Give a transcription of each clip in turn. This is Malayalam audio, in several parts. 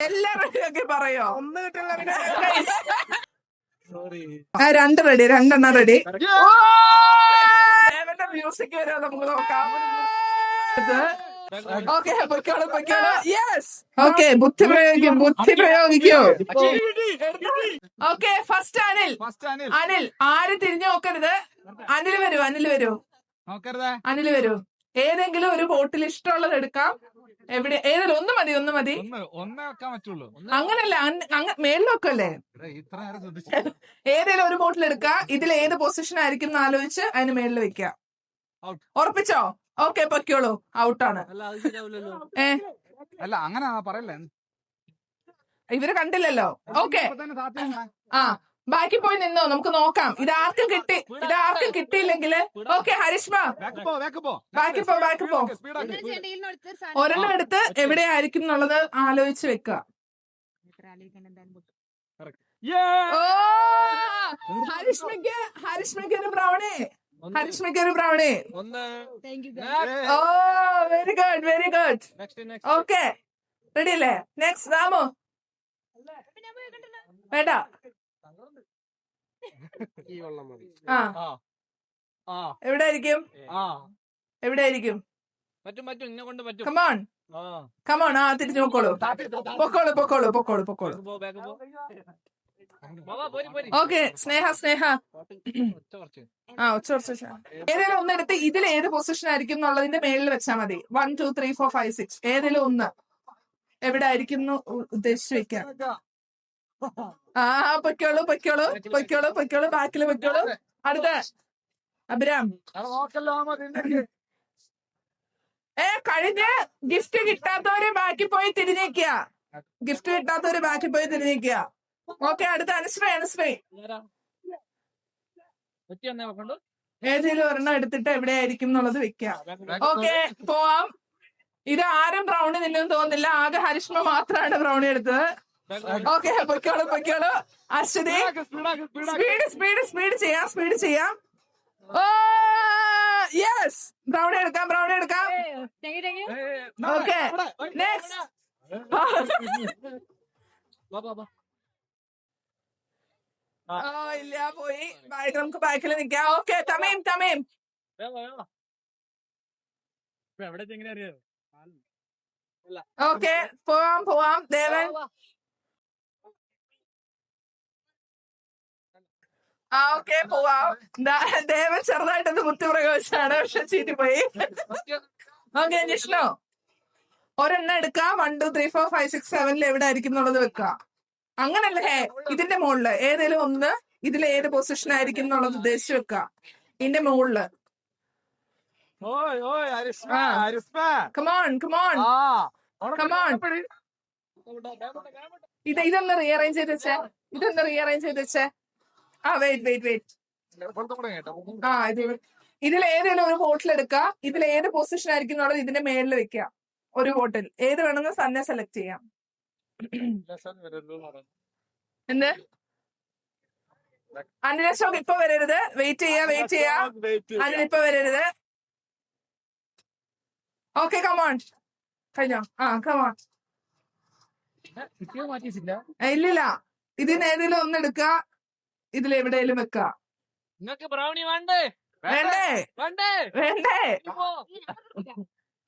എല്ലാം റെഡിയാക്കി പറയോ? ഒന്ന് കിട്ടില്ല Guys, സോറി ആ, രണ്ട് റെഡി രണ്ടെണ്ണം റെഡി. ദേവന്റെ മ്യൂസിക് വരെ നമുക്ക് നോക്കാം. ഓക്കെ പൊയ്ക്കോളൂ പൊയ്ക്കോളൂ. യെസ് ഓക്കെ ബുദ്ധി പ്രയോഗിക്കും ബുദ്ധി പ്രയോഗിക്കൂ. Okay first Anil. First Anil. Anil ആര് തിരിഞ്ഞു നോക്കരുത്? അനിൽ വരൂ അനിൽ വരൂ. നോക്കരുതേ. അനിൽ വരൂ. ഏതെങ്കിലും ഒരു ബോട്ടിൽ ഇഷ്ടമുള്ളത് എടുക്കാം. എവിടെ? ഏതല്ല ഒന്ന് മതി ഒന്ന് മതി. അങ്ങനല്ല മേളിലൊക്കല്ലേ ശ്രദ്ധിച്ചു ഒരു ബോട്ടിൽ എടുക്കാം. ഇതിൽ ഏത് പൊസിഷൻ ആയിരിക്കും എന്ന് ആലോചിച്ച് അതിന് മേളിൽ വെക്കുക Out. ഉറപ്പിച്ചോ? ഓക്കെ പൊക്കോളൂ ഔട്ടാണ് ഏ? അല്ല അങ്ങനെ പറയല്ലേ? ഇവർ കണ്ടില്ലല്ലോ. ഓക്കെ ആ ബാക്കി പോയി നിന്നോ നമുക്ക് നോക്കാം. ഇത് ആർക്കും കിട്ടി ഇത് ആർക്കും കിട്ടിയില്ലെങ്കിൽ. ഓക്കെ ഹരിഷ്മ. ബാക്ക് പോ ബാക്ക് പോ. ബാക്കി പോ ബാക്കി പോ. ഒരെണ്ണം എടുത്ത് എവിടെയായിരിക്കും എന്നുള്ളത് ആലോചിച്ച് വെക്കുക. ഹരിഷ്മയ്ക്ക് ഹരിഷ്മയ്ക്ക് ഒരു ബ്രൗണി ഹരിഷ്മയ്ക്ക് ഒരു brownie oh very good very good okay ready അല്ലേ? നെക്സ്റ്റ് രാമു വേണ്ട. ആ. എവിടെ ആയിരിക്കും ആ. എവിടെ ആയിരിക്കും പറ്റും പറ്റും. ഇന്നെ കൊണ്ട് പറ്റും. കമോൺ ആ. കമോൺ ആ തിരിച്ചു പൊക്കോളൂ. പൊക്കോളൂ പൊക്കോളൂ പൊക്കോളൂ പൊക്കോളൂ. ഓക്കെ സ്നേഹ സ്നേഹ. ആ ഒച്ച കുറച്ച് ഏതെങ്കിലും ഒന്നെടുത്ത് ഇതിൽ ഏത് പൊസിഷൻ ആയിരിക്കും എന്നുള്ളതിന്റെ മേളിൽ വെച്ചാൽ മതി. One two three four five six ഏതെങ്കിലും ഒന്ന്. എവിടെ ആയിരിക്കും ഉദ്ദേശിച്ചു വെക്കാം. ആ പൊയ്ക്കോളൂ പൊയ്ക്കോളൂ പൊയ്ക്കോളൂ പൊയ്ക്കോളൂ ബാക്കിൽ പൊയ്ക്കോളൂ. അടുത്ത. അഭിരാം. ഏ കഴിഞ്ഞ് ഗിഫ്റ്റ് കിട്ടാത്തവര് ബാക്കി പോയി തിരിഞ്ഞേക്കുക ഗിഫ്റ്റ് കിട്ടാത്തവര് ബാക്കി പോയി തിരിഞ്ഞേക്കുക ഓക്കെ അടുത്ത അനുശ്രീ അനുശ്രീ ഏതെങ്കിലും ഒരെണ്ണം എടുത്തിട്ട് എവിടെ ആയിരിക്കും എന്നുള്ളത് വെക്കാം. ഓക്കെ പോവാം. ഇത് ആരും ബ്രൗണി നിന്നും തോന്നുന്നില്ല. ആകെ ഹരിഷ്മ മാത്രമാണ് ബ്രൗണി എടുത്തത്. ഓക്കെ പൊയ്ക്കോളൂ പൊയ്ക്കോളൂ. അശ്വതി. സ്പീഡ് സ്പീഡ് സ്പീഡ് ചെയ്യാം സ്പീഡ് ചെയ്യാം. ഓ യെസ് ബ്രൗണി എടുക്കാം ബ്രൗണി എടുക്കാം. ഓക്കെ ഇല്ല പോയി. നമുക്ക് ബാക്കിൽ നിൽക്കാം ഓക്കെ തമീം തമീം. ഓക്കെ പോവാം പോവാം. ദേവൻ. ആ ഓക്കെ പോവാം. ദേവൻ ചെറുതായിട്ടൊന്ന് മുത്തുപ്രകോശാണ് പക്ഷെ ചീറ്റി പോയി ഓക്കെ ജിഷ്ണു. ഒരെണ്ണം എടുക്കാം. One two three four five six സെവനിൽ എവിടെ ആയിരിക്കും എന്നുള്ളത് വെക്കുക അങ്ങനല്ലേ? ഇതിന്റെ മുകളിൽ ഏതെങ്കിലും ഒന്ന് ഇതിൽ ഏത് പൊസിഷൻ ആയിരിക്കും എന്നുള്ളത് ഉദ്ദേശിച്ച് വെക്കുക ഇതിന്റെ മുകളിൽ കമോൺ കമോൺ. ഇത് ഇതൊന്ന് റീഅറേഞ്ച് ചെയ്ത് വെച്ചേ. ഇതൊന്ന് റീഅറേഞ്ച് ചെയ്ത് വെച്ചേ. ആ വെയിറ്റ് വെയിറ്റ് വെയിറ്റ് ആ ഇത് ഇതിൽ ഏതെങ്കിലും ഒരു ബോട്ടിൽ എടുക്കുക ഇതിൽ ഏത് പൊസിഷൻ ആയിരിക്കും എന്നുള്ളത് ഇതിന്റെ മേളിൽ വെക്കുക ഒരു ബോട്ടിൽ ഏത് വേണമെന്ന് തന്നെ സെലക്ട് ചെയ്യാം. എന്ത്? അനിലശോക് ഇപ്പൊ വരരുത്. വെയിറ്റ് ചെയ്യാ വെയിറ്റ് ചെയ്യാ. അനിൽ ഇപ്പൊ വരരുത്. ഓക്കെ കമോൺ കഴിഞ്ഞോ? ആ കമോൺ ഇല്ലില്ല. ഇതിന് ഏതെങ്കിലും ഒന്ന് എടുക്കുക ഇതിൽ എവിടെയെങ്കിലും വെക്കാം? നിങ്ങക്ക് ബ്രൗണി വേണ്ടേ? വേണ്ടേ? വേണ്ടേ? വേണ്ടേ.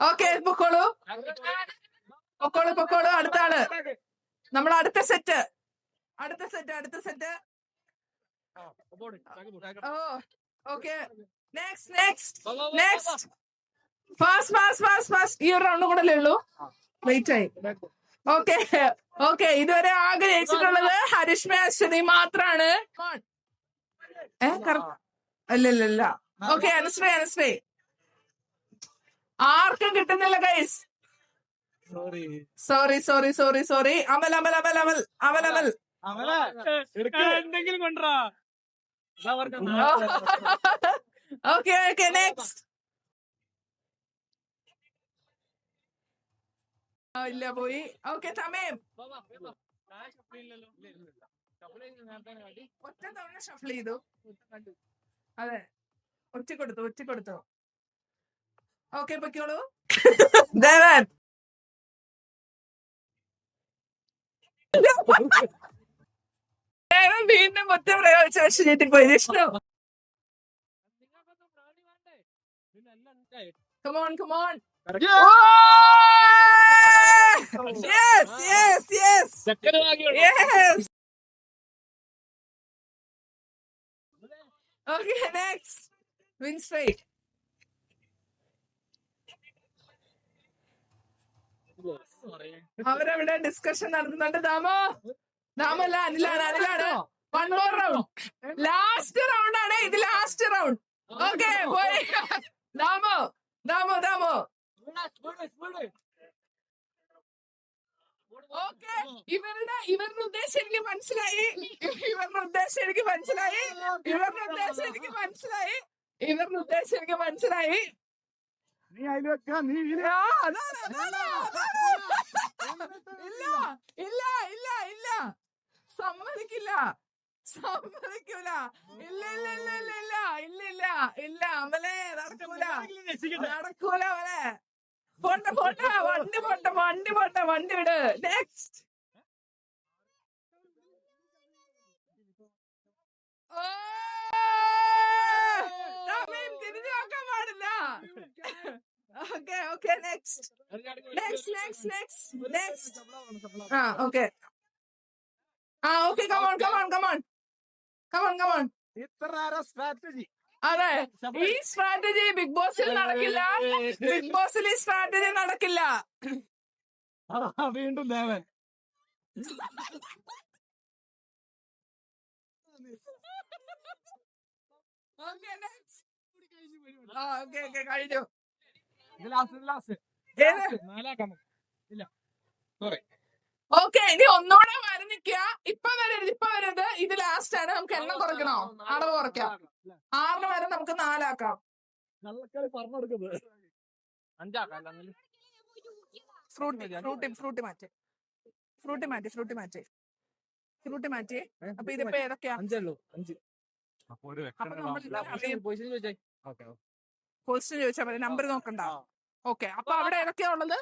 ഓക്കെ പൊക്കോളൂ. പൊക്കോളൂ പൊക്കോളൂ. അടുത്ത ആൾ നമ്മൾ അടുത്ത സെറ്റ് അടുത്ത സെറ്റ് അടുത്ത set. Oh okay. Next next. Next fast fast fast fast ഈ ഒരു റൗണ്ട് കൂടെ അല്ലേ ഉള്ളൂ? വെയിറ്റ് ആയി. ഓക്കെ. ഓക്കെ ഇതുവരെ ആകെ ജയിച്ചിട്ടുള്ളത് ഹരിഷ്മ അശ്വതി മാത്രാണ്. ഏ കറ- അല്ല ഇല്ല ഇല്ല ഓക്കെ അനുശ്രീ അനുശ്രീ. ആർക്കും കിട്ടുന്നില്ല guys sorry sorry sorry sorry Amal Amal Amal Amal Amal Amal. എന്തെങ്കിലും. ഓക്കെ ഓക്കെ നെക്സ്റ്റ് ഇല്ല പോയി ഓക്കെ തമേം ഒറ്റ തവണ ഷഫിൾ ചെയ്തു അതെ ഒറ്റ കൊടുത്തു ഒറ്റ കൊടുത്തു ഓക്കെ പൊക്കോളൂ ദേവൻ ദേവൻ വീണ്ടും മൊത്തം പ്രയോഗിച്ച വർഷം പോയി Vishnu come on come on okay next win straight അവരവിടെ ഡിസ്കഷൻ നടത്തുന്നുണ്ട്. ദാമോ? ദാമല്ല അനിലാണ് അനിലാണ് one more round last round ആണ്. ഇത് ലാസ്റ്റ് റൗണ്ട് ഓക്കെ പോയി. ദാമോ ദാമോ ദാമോ. ഓക്കെ ഇവരുടെ ഇവരുടെ ഉദ്ദേശം എനിക്ക് മനസ്സിലായി. ഇവരുടെ ഉദ്ദേശം എനിക്ക് മനസ്സിലായി. ഇവരുടെ ഉദ്ദേശം എനിക്ക് മനസ്സിലായി. ഇവരുടെ ഉദ്ദേശം എനിക്ക് മനസ്സിലായി. നീ അതിൽ വെക്ക നീ. ഇല്ല ഇല്ല ഇല്ല ഇല്ല. സമ്മതിക്കില്ല. സമ്മതിക്കൂല. ഇല്ല ഇല്ല ഇല്ല ഇല്ല ഇല്ല. ഇല്ല ഇല്ല. ഇല്ല അമലെ നടക്കൂല. നടക്കൂല അവനെ. പോട്ടെ പോട്ടെ വണ്ടി പോട്ടെ വണ്ടി പോട്ടെ വണ്ടി വിട്. നെക്സ്റ്റ് തിരിഞ്ഞു നോക്കാൻ പാടില്ല. Okay okay next next next next next ആ ഓക്കെ ആ okay come on come on come on come on come on ഇത്ര സ്ട്രാറ്റജി അതെ. ഈ സ്ട്രാറ്റജി ബിഗ് ബോസിൽ നടക്കില്ല. ബിഗ് ബോസിൽ ഈ സ്ട്രാറ്റജി നടക്കില്ല. വീണ്ടും ദേവൻ. കഴിഞ്ഞു. ഓക്കെ ഇനി ഒന്നുകൂടെ വരുന്നിക്ക ഇപ്പൊ വരരുത് ഇപ്പൊ വരരുത്. ഇത് ലാസ്റ്റ് ആണ്. നമുക്ക് എണ്ണം കുറയ്ക്കണോ? അടവ് കുറയ്ക്കാം. ആറിന് വരെ നമുക്ക് നാലാക്കാം. കള്ളക്കളി പറഞ്ഞെടുക്കുന്നത്. അഞ്ചാക്കാം ഫ്രൂട്ടി ഫ്രൂട്ടി ഫ്രൂട്ടി മാറ്റി. ഫ്രൂട്ടി മാറ്റി ഫ്രൂട്ടി മാറ്റി. ഫ്രൂട്ടി മാറ്റി. അപ്പൊ ഇതിപ്പോ ഏതൊക്കെയാ? അഞ്ചല്ലോ അഞ്ച്. ക്വസ്റ്റ്യൻ ചോദിച്ചാൽ മതി. നമ്പർ നോക്കണ്ട. ഓക്കെ അപ്പൊ അവിടെ ഏതൊക്കെയാ ഉള്ളത്?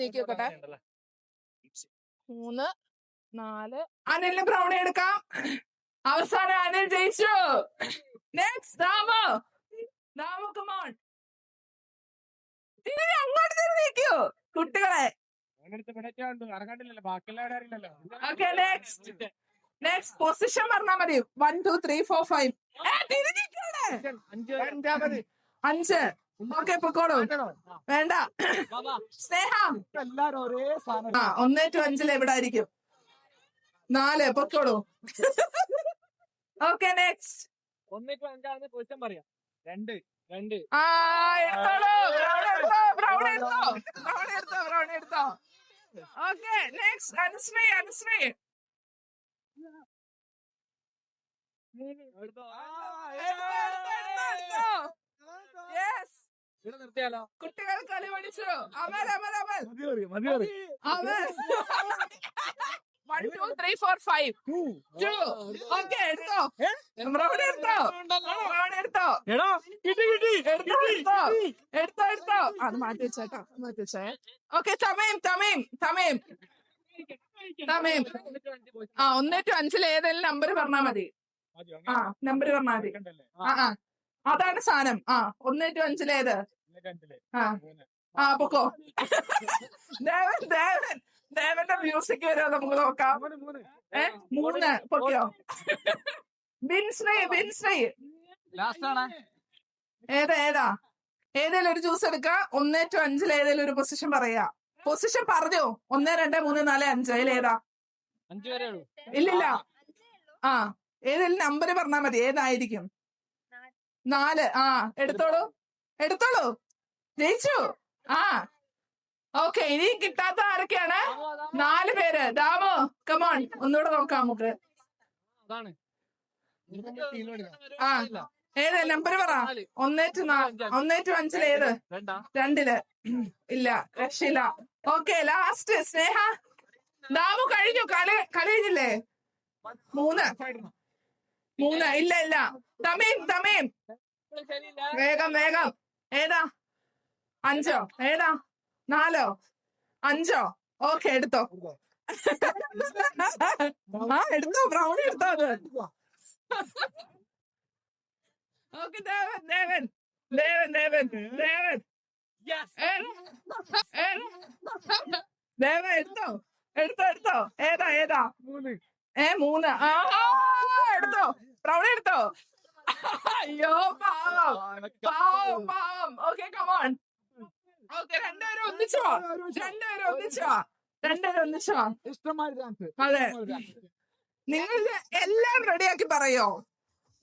നീക്കി വെക്കട്ടെ മൂന്ന് നാല്. അനിലിന് ബ്രൗണി എടുക്കാം. അവസാനം അനിൽ ജയിച്ചു. നെക്സ്റ്റ് ദാമോ ദാമോ കമോൺ തിരികെ അങ്ങോട്ട് നീക്കോ. കുട്ടികളെ. next. നെക്സ്റ്റ് പൊസിഷൻ പറഞ്ഞാ മതി. One two three four five അഞ്ച്. അഞ്ച് ഓക്കെ പൊക്കോളൂ. വേണ്ട. സ്നേഹം. എല്ലാരും ഒരേ സാധനം. ഒന്നേ ടു അഞ്ചിൽ എവിടെ ആയിരിക്കും. നാല് പൊക്കോളൂ. ഓക്കെ നെക്സ്റ്റ് അഞ്ചാണെന്ന് പൊസിഷൻ പറയാം. രണ്ട് രണ്ട്. ആ എടുത്തോളൂ. ബ്രൗൺ എടുത്തോ ബ്രൗൺ എടുത്തോ. ബ്രൗൺ എടുത്തോ ബ്രൗൺ എടുത്തോ. Okay next Anushree Anushree. എടുത്തോ. എടുത്തോ എടുത്തോ എടുത്തോ നിർത്തിയാലോ? കുട്ടികൾ കളി പഠിച്ചു. Amal Amal Amal. Amal. One two three four five two okay എടുത്തോ? ബ്രൗൺ എടുത്തോ? ബ്രൗൺ എടുത്തോ? എടാ കിട്ടി കിട്ടി. എടുത്തോ എടുത്തോ? എടുത്തോ എടുത്തോ? അത് മാറ്റി വെച്ചേട്ടോ മാറ്റി വെച്ചേ ഓക്കെ തമീം തമീം തമീം. തമീം. ആ ഒന്ന് ടു അഞ്ചിൽ ഏതെങ്കിലും നമ്പർ പറഞ്ഞാ മതി. ആ നമ്പർ പറഞ്ഞാ മതി. ആ ആ. അതാണ് സാധനം. ആ ഒന്ന് ടു അഞ്ചിലേത് ഏത്? ആ. ആ പൊക്കോ. ദേവൻ ദേവൻ. ദേവന്റെ മ്യൂസിക് വരുമോ നമുക്ക് നോക്കാം? ഏ? മൂന്ന് പൊക്കിയോ? ബിൻശ്രീ ബിൻശ്രീ ലാസ്റ്റ് ആണ്. ഏതാ ഏതാ? ഏതേലും ഒരു ജ്യൂസ് എടുക്ക. ഒന്നേ ടു അഞ്ചിൽ ഏതേലും ഒരു പൊസിഷൻ പറയാ. പൊസിഷൻ പറഞ്ഞോ? ഒന്ന് രണ്ട് മൂന്ന് നാല് അഞ്ച്. ഉള്ളൂ. ഇല്ലില്ല. ആ ഏതെങ്കിലും നമ്പർ പറഞ്ഞാ മതി. ഏതായിരിക്കും? നാല്. ആ എടുത്തോളൂ. എടുത്തോളൂ. ജയിച്ചു. ആ ഓക്കെ ഇനി കിട്ടാത്ത ആരൊക്കെയാണ്? നാല് പേര്. ദാമോ കമോൺ ഒന്നുകൂടെ നോക്കാം നമുക്ക്. അതാണ്. ആ. ഏത്? നമ്പർ പറ. ഒന്നേ ടു നാല് ഒന്നേ ടു അഞ്ചിൽ ഏത്? രണ്ടാ. രണ്ടിൽ. ഇല്ല. രക്ഷയില്ല ഓക്കെ ലാസ്റ്റ് സ്നേഹ. ദാമു കഴിഞ്ഞു. കളി കളി കഴിഞ്ഞില്ലേ? മൂന്ന്. മൂന്ന്. ഇല്ല ഇല്ല. തമീം തമീം വേഗം വേഗം. ഏതാ? അഞ്ചോ? ഏതാ? നാലോ? അഞ്ചോ? ഓക്കെ എടുത്തോ. ആ എടുത്തോ ബ്രൗണി എടുത്തോ അത്. ഓക്കെ ദേവൻ ദേവൻ ദേവൻ ദേവൻ ദേവൻ. ദേവൻ എടുത്തോ. എടുത്തോ എടുത്തോ. ഏതാ ഏതാ? ഏ മൂന്ന്. ആ എടുത്തോ. ബ്രൗണി എടുത്തോ. അയ്യോ പാവം. പാവം പാവം. ഓക്കെ കമോൺ ഓക്കെ രണ്ടുപേരും ഒന്നിച്ചോ? രണ്ടുപേരും ഒന്നിച്ചോ? രണ്ടുപേരും ഒന്നിച്ചോ അതെ. നിങ്ങൾ എല്ലാം റെഡിയാക്കി പറയോ?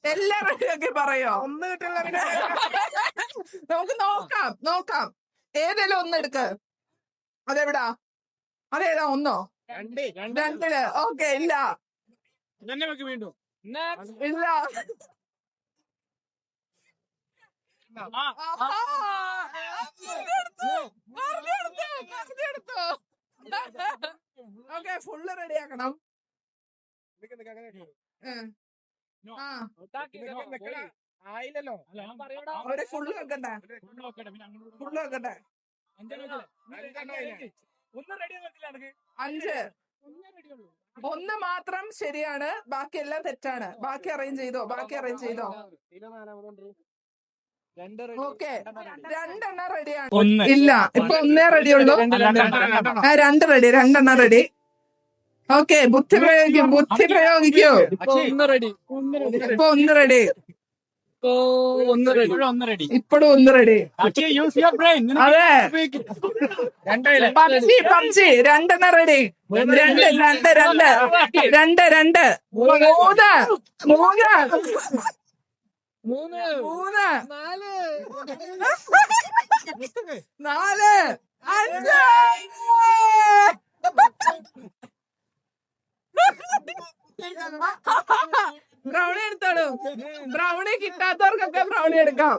എല്ലാം റെഡിയാക്കി പറയോ? ഒന്ന് കിട്ടില്ല നമുക്ക് നോക്കാം നോക്കാം. ഏതെങ്കിലും ഒന്ന് എടുക്ക്? അതെവിടാ? അതേതാ ഒന്നോ? രണ്ട് രണ്ടിൽ. ഓക്കെ ഇല്ല. വീണ്ടും. ആ ഇല്ല. ആ, പറഞ്ഞെടുത്തു, പറഞ്ഞെടുത്തു. ഓക്കെ ഫുള്ള് റെഡി ആക്കണം. ആയില്ലല്ലോ. അവരെ ഫുള്ള് വെക്കണ്ടേ ഫുള്ള് വെക്കണ്ടേ അഞ്ച്. ഒന്നും റെഡി വെച്ചില്ല എനിക്ക് അഞ്ച്. ഒന്നേ റെഡി ഉള്ളൂ ഒന്ന് മാത്രം ശരിയാണ്. ബാക്കി എല്ലാം തെറ്റാണ് ബാക്കി അറേഞ്ച് ചെയ്തോ? ബാക്കി അറേഞ്ച് ചെയ്തോ? ഓക്കെ. രണ്ടെണ്ണം റെഡിയാണ് ഇല്ല ഇപ്പൊ ഒന്നേ റെഡി ഉള്ളൂ. ആ രണ്ട് റെഡി രണ്ടെണ്ണം റെഡി ഓക്കെ ബുദ്ധി പ്രയോഗിക്കും ബുദ്ധി പ്രയോഗിക്കൂ. ഒന്ന് റെഡി ഇപ്പൊ ഒന്ന് റെഡി ഒന്ന് റെഡി ഒന്ന് റെഡി ഇപ്പോഴും ഒന്ന് റെഡി യൂസ് യുവർ ബ്രെയിൻ അതെ. പബ്ജി പബ്ജി രണ്ടെണ്ണ റെഡി രണ്ട് രണ്ട് രണ്ട് രണ്ട്. രണ്ട് മൂന്ന്. മൂന്ന്. മൂന്ന്. മൂന്ന്. നാല്. നാല്. അഞ്ച്. ബ്രൗണി എടുത്തോളൂ. ബ്രൗണി കിട്ടാത്തവർക്കൊക്കെ ബ്രൗണി എടുക്കാം.